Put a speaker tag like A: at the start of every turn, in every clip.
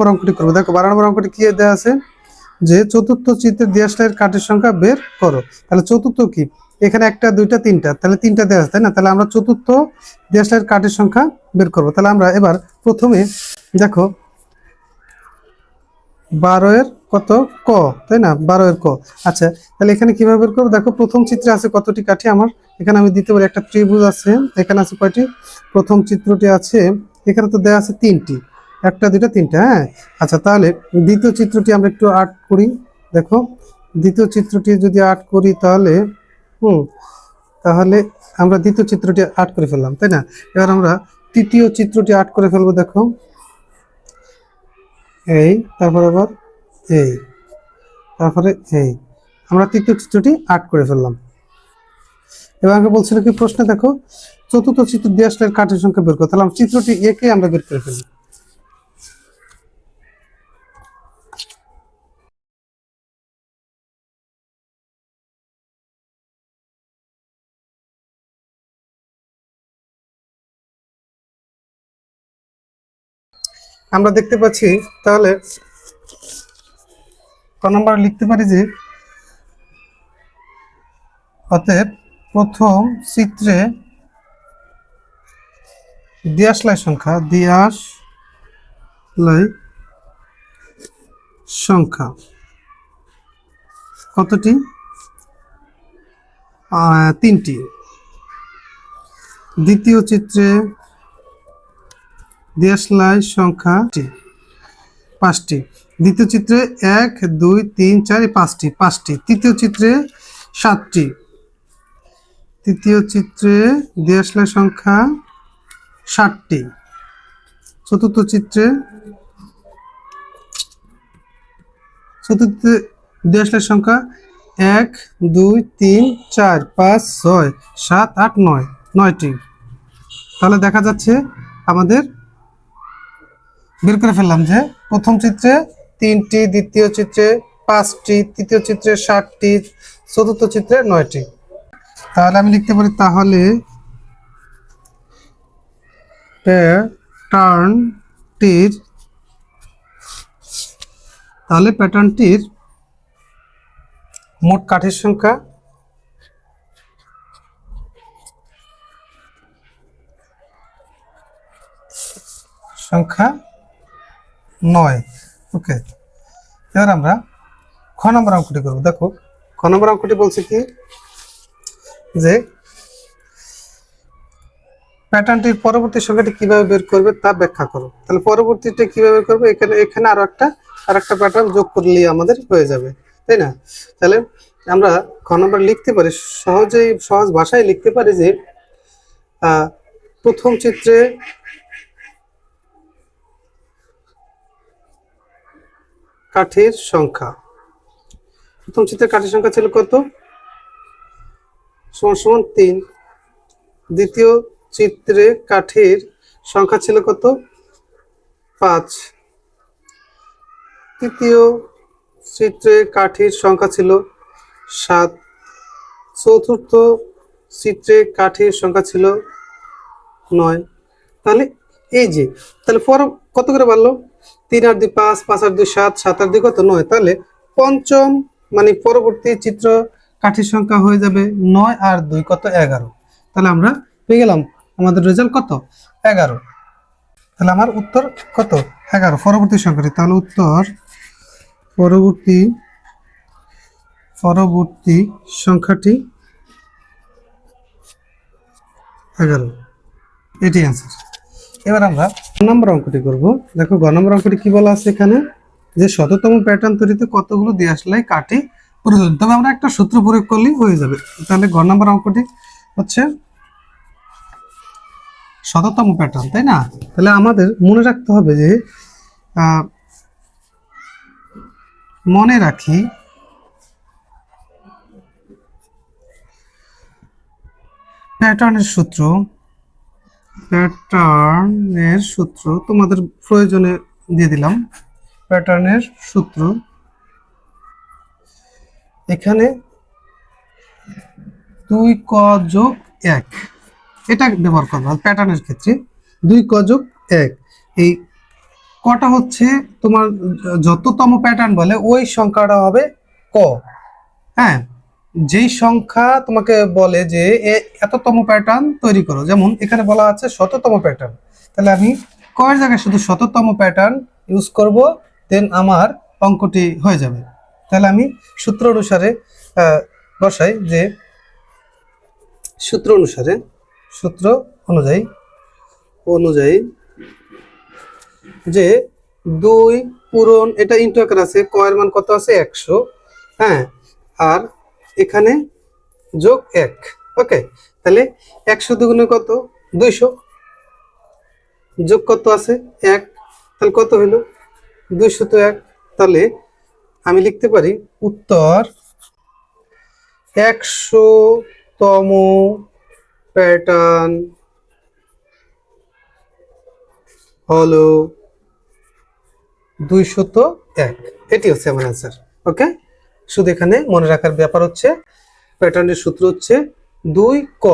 A: নম্বর অঙ্কটি করবো দেখো বারো নম্বর অঙ্কটি কি দেওয়া আছে যে চতুর্থ চিত্রে দেয়াশলাইয়ের কাঠের সংখ্যা বের করো তাহলে চতুর্থ কি এখানে একটা দুইটা তিনটা তাহলে তিনটা দেওয়া আছে তাই না তাহলে আমরা চতুর্থ দেয়াশলাইয়ের কাঠের সংখ্যা বের করব তাহলে আমরা এবার প্রথমে দেখো বারোয়ের কত ক তাই না বারোয়ের ক আচ্ছা তাহলে এখানে কিভাবে বের করবো দেখো প্রথম চিত্রে আছে কতটি কাঠি আমার এখানে আমি দিতে পারি একটা ত্রিভুজ আছে এখানে আছে কয়টি প্রথম চিত্রটি আছে এখানে তো দেওয়া আছে তিনটি একটা দুটা তিনটা হ্যাঁ আচ্ছা তাহলে দ্বিতীয় চিত্রটি আমরা একটু আর্ট করি দেখো দ্বিতীয় চিত্রটি যদি আর্ট করি তাহলে হুম তাহলে আমরা দ্বিতীয় চিত্রটি আর্ট করে ফেললাম তাই না এবার আমরা তৃতীয় চিত্রটি আর্ট করে ফেলবো দেখো এই তারপর আবার এই তারপরে এই আমরা তৃতীয় চিত্রটি আর্ট করে ফেললাম এবার আমাকে বলছিল কি প্রশ্নে দেখো চতুর্থ চিত্র দিয়ে আসলে কাঠের সংখ্যা বের করো তাহলে চিত্রটি একে আমরা বের করে ফেলি আমরা দেখতে পাচ্ছি তাহলে ক নম্বর লিখতে পারি যে অতএব প্রথম চিত্রে দিয়াশলাই সংখ্যা দিয়াশ লাই সংখ্যা কতটি তিনটি দ্বিতীয় চিত্রে দেশ দেশলাই সংখ্যা পাঁচটি দ্বিতীয় চিত্রে এক দুই তিন চার পাঁচটি পাঁচটি তৃতীয় চিত্রে সাতটি তৃতীয় চিত্রে দেশ দেশলাই সংখ্যা ষাটটি চতুর্থ চিত্রে চতুর্থ দেশলাই সংখ্যা এক দুই তিন চার পাঁচ ছয় সাত আট নয় নয়টি তাহলে দেখা যাচ্ছে আমাদের বের করে ফেললাম যে প্রথম চিত্রে তিনটি দ্বিতীয় চিত্রে পাঁচটি তৃতীয় চিত্রে ষাটটি চতুর্থ চিত্রে নয়টি তাহলে আমি লিখতে পারি তাহলে প্যাটার্নটির তাহলে প্যাটার্নটির মোট কাঠের সংখ্যা সংখ্যা নয় ওকে এবার আমরা খ নম্বর অঙ্কটি করবো দেখো খ নম্বর অঙ্কটি বলছে কি যে প্যাটার্নটির পরবর্তী সংখ্যাটি কিভাবে বের করবে তা ব্যাখ্যা করো তাহলে পরবর্তীটি কিভাবে বের করবে এখানে এখানে আরো একটা আর একটা প্যাটার্ন যোগ করলেই আমাদের হয়ে যাবে তাই না তাহলে আমরা খ নম্বর লিখতে পারি সহজেই সহজ ভাষায় লিখতে পারি যে প্রথম চিত্রে কাঠের সংখ্যা প্রথম চিত্রের কাঠের সংখ্যা ছিল কত সমান সমান তিন দ্বিতীয় চিত্রে কাঠের সংখ্যা ছিল কত পাঁচ তৃতীয় চিত্রে কাঠের সংখ্যা ছিল সাত চতুর্থ চিত্রে কাঠের সংখ্যা ছিল নয় তাহলে এই যে তাহলে পর কত করে বাড়লো তিন আর দুই পাঁচ পাঁচ আর দুই সাত সাত আর দুই কত নয় তাহলে পঞ্চম মানে পরবর্তী চিত্র কাঠির সংখ্যা হয়ে যাবে নয় আর দুই কত এগারো তাহলে আমরা পেয়ে গেলাম আমাদের রেজাল্ট কত এগারো তাহলে আমার উত্তর কত এগারো পরবর্তী সংখ্যাটি তাহলে উত্তর পরবর্তী পরবর্তী সংখ্যাটি এগারো এটি অ্যান্সার এবার আমরা ঘ নম্বর অঙ্কটি করব দেখো ঘ নম্বর অঙ্কটি কি বলা আছে এখানে যে শততম প্যাটার্ন তৈরিতে কতগুলো দিয়ে আসলে কাটি প্রয়োজন তবে আমরা একটা সূত্র প্রয়োগ করলেই হয়ে যাবে তাহলে ঘ নম্বর অঙ্কটি হচ্ছে শততম প্যাটার্ন তাই না তাহলে আমাদের মনে রাখতে হবে যে মনে রাখি প্যাটার্নের সূত্র প্যাটার্নের সূত্র তোমাদের প্রয়োজনে দিয়ে দিলাম প্যাটার্নের সূত্র এখানে দুই ক যোগ এক এটা ব্যবহার করবা প্যাটার্নের ক্ষেত্রে দুই ক যোগ এক এই কটা হচ্ছে তোমার যততম প্যাটার্ন বলে ওই সংখ্যাটা হবে ক হ্যাঁ যেই সংখ্যা তোমাকে বলে যে এততম প্যাটার্ন তৈরি করো যেমন এখানে বলা আছে শততম প্যাটার্ন তাহলে আমি কয়ের জায়গায় শুধু শততম প্যাটার্ন ইউজ করব দেন আমার অঙ্কটি হয়ে যাবে তাহলে আমি সূত্র অনুসারে বসাই যে সূত্র অনুসারে সূত্র অনুযায়ী অনুযায়ী যে দুই পূরণ এটা ইন্টু আছে কয়ের মান কত আছে একশো হ্যাঁ আর এখানে যোগ এক ওকে তাহলে একশো দুগুণে কত দুইশো যোগ কত আছে এক তাহলে কত হলো দুইশো তো এক তাহলে আমি লিখতে পারি উত্তর একশো তম প্যাটার্ন হলো দুইশত এক এটি হচ্ছে আমার আনসার ওকে শুধু এখানে মনে রাখার ব্যাপার হচ্ছে প্যাটার্নের সূত্র হচ্ছে দুই ক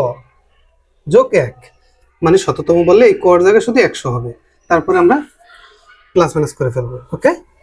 A: যোগ এক মানে শততম বললে এই কর জায়গায় শুধু একশো হবে তারপরে আমরা প্লাস মাইনাস করে ফেলবো ওকে